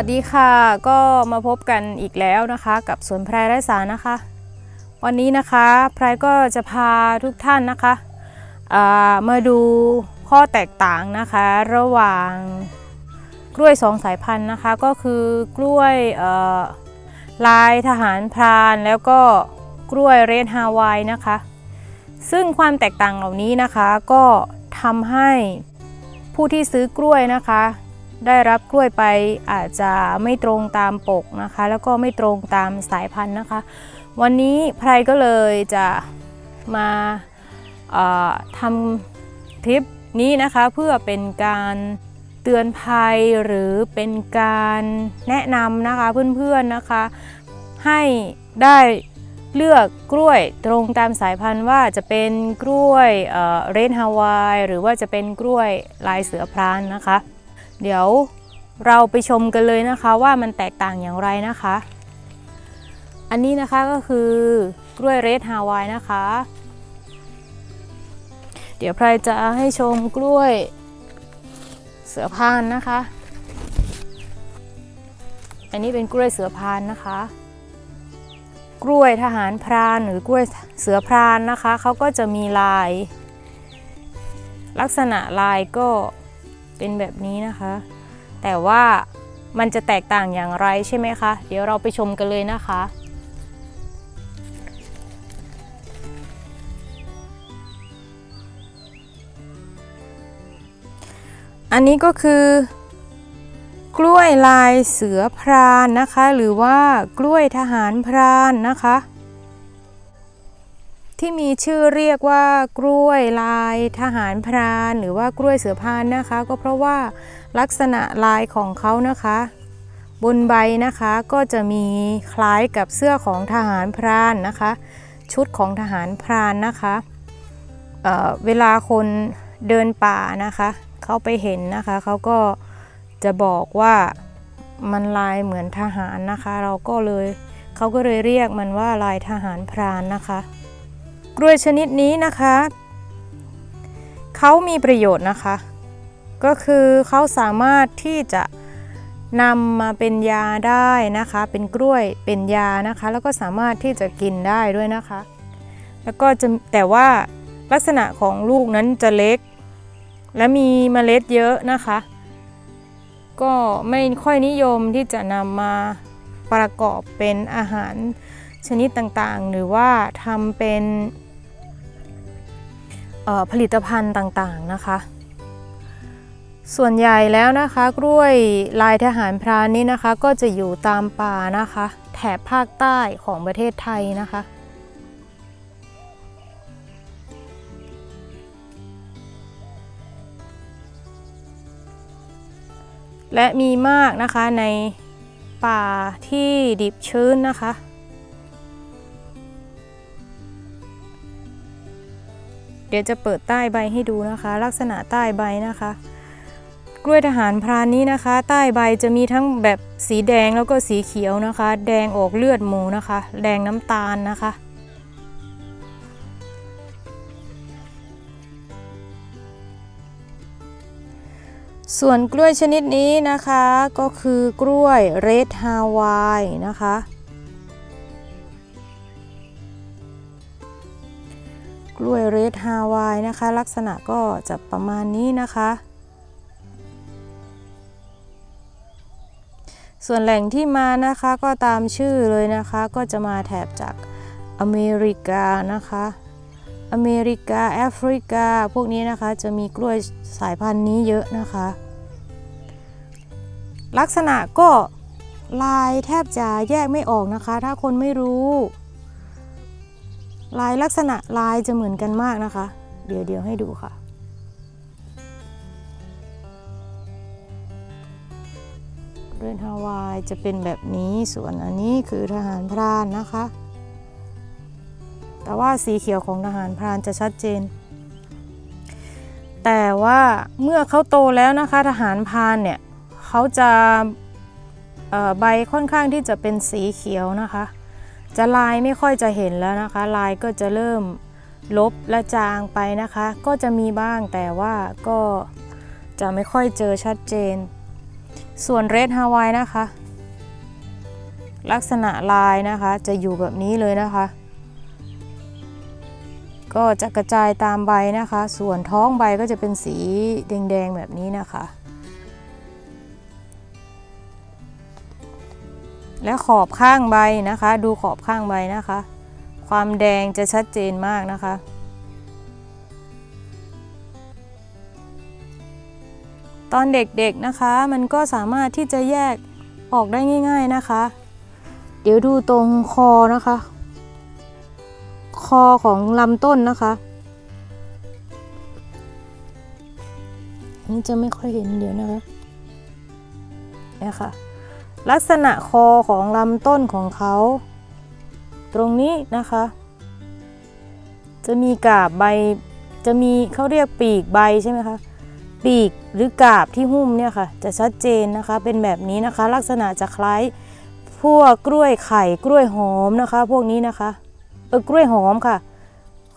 วัสดีค่ะ ก็มาพบกันอีกแล้วนะคะ กับสวนไพรไร้สารนะคะ วันนี้นะคะไพรก็จะพาทุกท่านนะคะามาดูข้อแตกต่างนะคะ ระหว่างกล้วยสองสายพันธุ์นะคะ ก็คือกล้วยลายทหารพราน แล้วก็กล้วยเรดฮาวายนะคะ ซึ่งความแตกต่างเหล่านี้นะคะก็ทำให้ผู้ที่ซื้อกล้วยนะคะ ได้รับกล้วยไปอาจจะไม่ตรงตามปกนะคะ แล้วก็ไม่ตรงตามสายพันธุ์นะคะ วันนี้ไพรก็เลยจะมาทำคลิปนี้นะคะเพื่อเป็นการเตือนภัยหรือเป็นการแนะนำนะคะเพื่อนๆนะคะ ให้ได้เลือกกล้วยตรงตามสายพันธุ์ว่าจะเป็นกล้วยเรนฮาวายหรือว่าจะเป็นกล้วยลายเสือพรานนะคะ เดี๋ยวเราไปชมกันเลยนะคะว่ามันแตกต่างอย่างไรนะคะ อันนี้นะคะก็คือกล้วยเรดฮาวายนะคะ เดี๋ยวไพรจะให้ชมกล้วยเสือพานนะคะ อันนี้เป็นกล้วยเสือพานนะคะ กล้วยทหารพรานหรือกล้วยเสือพรานนะคะเขาก็จะมีลาย ลักษณะลายก็ เป็นแบบนี้นะคะ แต่ว่ามันจะแตกต่างอย่างไรใช่ไหมคะ เดี๋ยวเราไปชมกันเลยนะคะ อันนี้ก็คือกล้วยลายเสือพรานนะคะ หรือว่ากล้วยทหารพรานนะคะ ที่มีชื่อเรียกว่ากล้วยลายทหารพราน หรือว่ากล้วยเสือพานนะคะ ก็เพราะว่าลักษณะลายของเขานะคะ บนใบนะคะก็จะมีคล้ายกับเสื้อของทหารพรานนะคะ ชุดของทหารพรานนะคะเเวลาคนเดินป่านะคะเขาไปเห็นนะคะเขาก็จะบอกว่ามันลายเหมือนทหารนะคะ เราก็เลยเขาก็เลยเรียกมันว่าลายทหารพรานนะคะ กล้วยชนิดนี้นะคะเขามีประโยชน์นะคะ ก็คือเขาสามารถที่จะนำมาเป็นยาได้นะคะ เป็นกล้วยเป็นยานะคะ แล้วก็สามารถที่จะกินได้ด้วยนะคะ แล้วก็จะแต่ว่าลักษณะของลูกนั้นจะเล็ก และมีเมล็ดเยอะนะคะ ก็ไม่ค่อยนิยมที่จะนำมาประกอบเป็นอาหารชนิดต่างๆ หรือว่าทำเป็น ผลิตภัณฑ์ต่างๆนะคะ ส่วนใหญ่แล้วนะคะกล้วยลายทหารพรานนี่นะคะ ก็จะอยู่ตามป่านะคะ แถบภาคใต้ของประเทศไทยนะคะและมีมากนะคะในป่าที่ดิบชื้นนะคะ เดี๋ยวจะเปิดใต้ใบให้ดูนะคะ ลักษณะใต้ใบนะคะ กล้วยทหารพรานนี้นะคะ ใต้ใบจะมีทั้งแบบสีแดงแล้วก็สีเขียวนะคะ แดงออกเลือดหมูนะคะ แดงน้ำตาลนะคะส่วนกล้วยชนิดนี้นะคะก็คือกล้วยเรดฮาวายนะคะ กล้วยเรดฮาวายนะคะ ลักษณะก็จะประมาณนี้นะคะ ส่วนแหล่งที่มานะคะก็ตามชื่อเลยนะคะ ก็จะมาแถบจากอเมริกานะคะ อเมริกาแอฟริกา พวกนี้นะคะจะมีกล้วยสายพันธุ์นี้เยอะนะคะ ลักษณะก็ลายแทบจะแยกไม่ออกนะคะ ถ้าคนไม่รู้ ลายลักษณะลายจะเหมือนกันมากนะคะ เดี๋ยวเดี๋ยวให้ดูค่ะ เรนฮาวายจะเป็นแบบนี้ส่วนอันนี้คือทหารพรานนะคะ แต่ว่าสีเขียวของทหารพรานจะชัดเจน แต่ว่าเมื่อเขาโตแล้วนะคะทหารพรานเนี่ยเขาจะใบค่อนข้างที่จะเป็นสีเขียวนะคะ จะลายไม่ค่อยจะเห็นแล้วนะคะ ลายก็จะเริ่มลบและจางไปนะคะ ก็จะมีบ้างแต่ว่าก็จะไม่ค่อยเจอชัดเจน ส่วนเรดฮาวายนะคะ ลักษณะลายนะคะจะอยู่แบบนี้เลยนะคะ ก็จะกระจายตามใบนะคะ ส่วนท้องใบก็จะเป็นสีแดงๆแบบนี้นะคะ และขอบข้างใบนะคะ ดูขอบข้างใบนะคะ ความแดงจะชัดเจนมากนะคะ ตอนเด็กๆนะคะ มันก็สามารถที่จะแยกออกได้ง่าย ๆนะคะ เดี๋ยวดูตรงคอนะคะ คอของลำต้นนะคะนี่จะไม่ค่อยเห็นเดี๋ยวนะคะเนี่ยค่ะ ลักษณะคอของลำต้นของเขา ตรงนี้นะคะ จะมีกาบใบจะมีเขาเรียกปีกใบใช่ไหมคะปีกหรือกาบที่หุ้มเนี่ยค่ะ จะชัดเจนนะคะเป็นแบบนี้นะคะ ลักษณะจะคล้ายพวกกล้วยไข่กล้วยหอมนะคะ พวกนี้นะคะเออกล้วยหอมค่ะ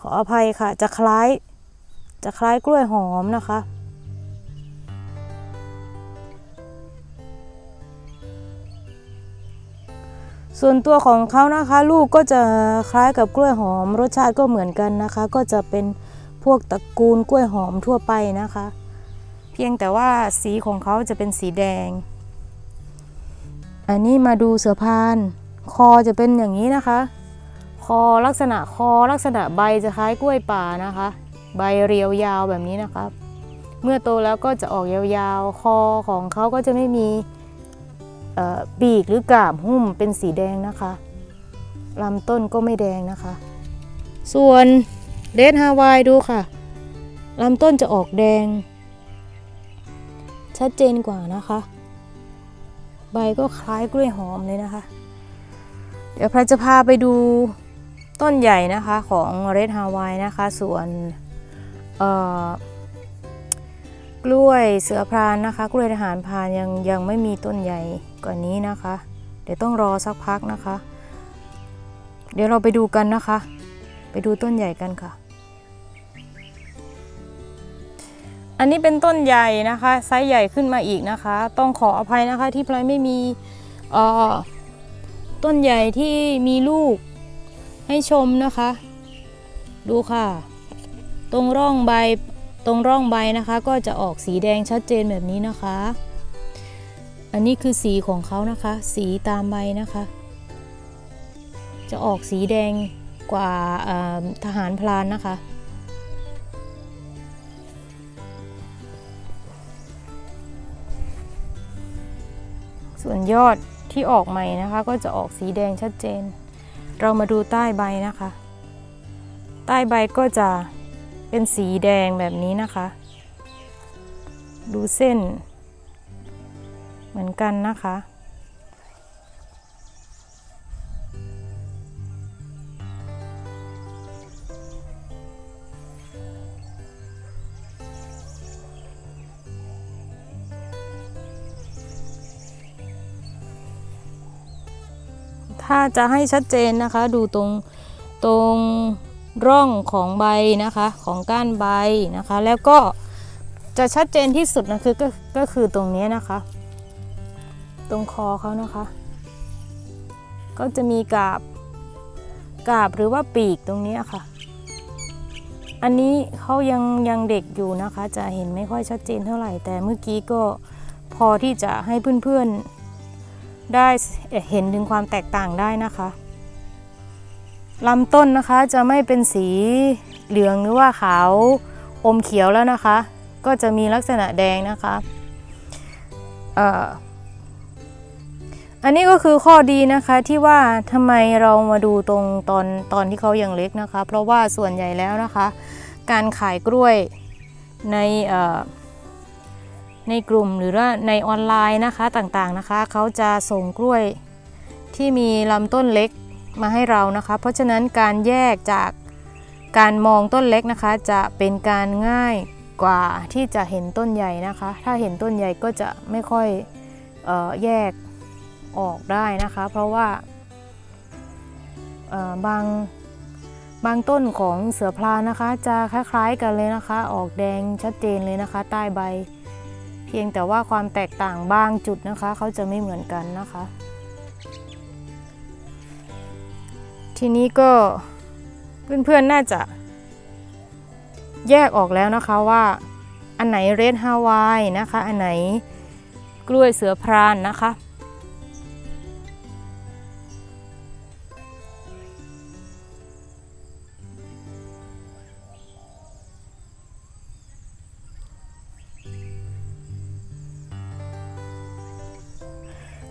ขออภัยค่ะ จะคล้าย จะคล้ายกล้วยหอมนะคะ ส่วนตัวของเขานะคะลูกก็จะคล้ายกับกล้วยหอม รสชาติก็เหมือนกันนะคะ ก็จะเป็นพวกตระกูลกล้วยหอมทั่วไปนะคะ เพียงแต่ว่าสีของเขาจะเป็นสีแดง อันนี้มาดูเสือพาน คอจะเป็นอย่างนี้นะคะ คอลักษณะคอลักษณะใบจะคล้ายกล้วยป่านะคะ ใบเรียวยาวแบบนี้นะคะเมื่อโตแล้วก็จะออกยาวๆ คอของเขาก็จะไม่มี ปีกหรือกาบหุ้มเป็นสีแดงนะคะลำต้นก็ไม่แดงนะคะ ส่วนเดดฮาวายดูค่ะลำต้นจะออกแดง ชัดเจนกว่านะคะ ใบก็คล้ายกล้วยหอมเลยนะคะ เดี๋ยวพระจะพาไปดูต้นใหญ่นะคะของเรดฮาวายนะคะ ส่วนเอ่อ กล้วยเสือพรานนะคะ กล้วยทหารพรานยังยังไม่มีต้นใหญ่กว่านี้นะคะ เดี๋ยวต้องรอสักพักนะคะ เดี๋ยวเราไปดูกันนะคะ ไปดูต้นใหญ่กันค่ะ อันนี้เป็นต้นใหญ่นะคะไซส์ใหญ่ขึ้นมาอีกนะคะ ต้องขออภัยนะคะที่พลอยไม่มีต้นใหญ่ที่มีลูกให้ชมนะคะ ดูค่ะ ตรงร่องใบ ตรงร่องใบนะคะก็จะออกสีแดงชัดเจนแบบนี้นะคะ อันนี้คือสีของเขานะคะ สีตามใบนะคะ จะออกสีแดงกว่าทหารพลานนะคะ ส่วนยอดที่ออกใหม่นะคะ ก็จะออกสีแดงชัดเจน เรามาดูใต้ใบนะคะ ใต้ใบก็จะ เป็นสีแดงแบบนี้นะคะ ดูเส้น เหมือนกันนะคะ ถ้าจะให้ชัดเจนนะคะ ดูตรงตรง ร่องของใบนะคะของก้านใบนะคะ แล้วก็จะชัดเจนที่สุดนะคือก็ก็คือตรงนี้นะคะ ตรงคอเขานะคะ ก็จะมีกาบกาบหรือว่าปีกตรงนี้ค่ะ อันนี้เขายังยังเด็กอยู่นะคะ จะเห็นไม่ค่อยชัดเจนเท่าไหร่ แต่เมื่อกี้ก็พอที่จะให้เพื่อนๆได้เห็นถึงความแตกต่างได้นะคะ ลำต้นนะคะจะไม่เป็นสีเหลืองหรือว่าขาวอมเขียวแล้วนะคะ ก็จะมีลักษณะแดงนะคะอันนี้ก็คือข้อดีนะคะที่ว่าทำไมเรามาดูตรงตอนตอนที่เขายังเล็กนะคะ เพราะว่าส่วนใหญ่แล้วนะคะ การขายกล้วยในในกลุ่มหรือว่าในออนไลน์นะคะต่างๆนะคะ เขาจะส่งกล้วยที่มีลำต้นเล็ก มาให้เรานะคะ เพราะฉะนั้นการแยกจากการมองต้นเล็กนะคะ จะเป็นการง่ายกว่าที่จะเห็นต้นใหญ่นะคะ ถ้าเห็นต้นใหญ่ก็จะไม่ค่อยออแยกออกได้นะคะ เพราะว่าบางบางต้นของเสือพลานะคะ จะคล้ายๆกันเลยนะคะ ออกแดงชัดเจนเลยนะคะ ใต้ใบ เพียงแต่ว่าความแตกต่างบางจุดนะคะ เขาจะไม่เหมือนกันนะคะ ทีนี้ก็เพื่อนๆน่าจะ แยกออกแล้วนะคะว่าอันไหนเรดฮาวายนะคะ อันไหนกล้วยเสือพรานนะคะ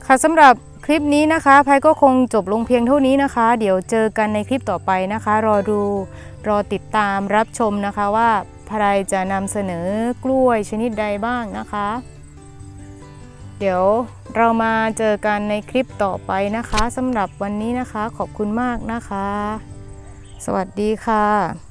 ค่ะสำหรับ ลิปนี้นะคะพายก็คงจบลงเพียงเท่านี้นะคะ เดี๋ยวเจอกันในคลิปต่อไปนะคะ รอดูรอติดตามรับชมนะคะว่าพายจะนำเสนอกล้วยชนิดใดบ้างนะคะ เดี๋ยวเรามาเจอกันในคลิปต่อไปนะคะสำหรับวันนี้นะคะขอบคุณมากนะคะ สวัสดีค่ะ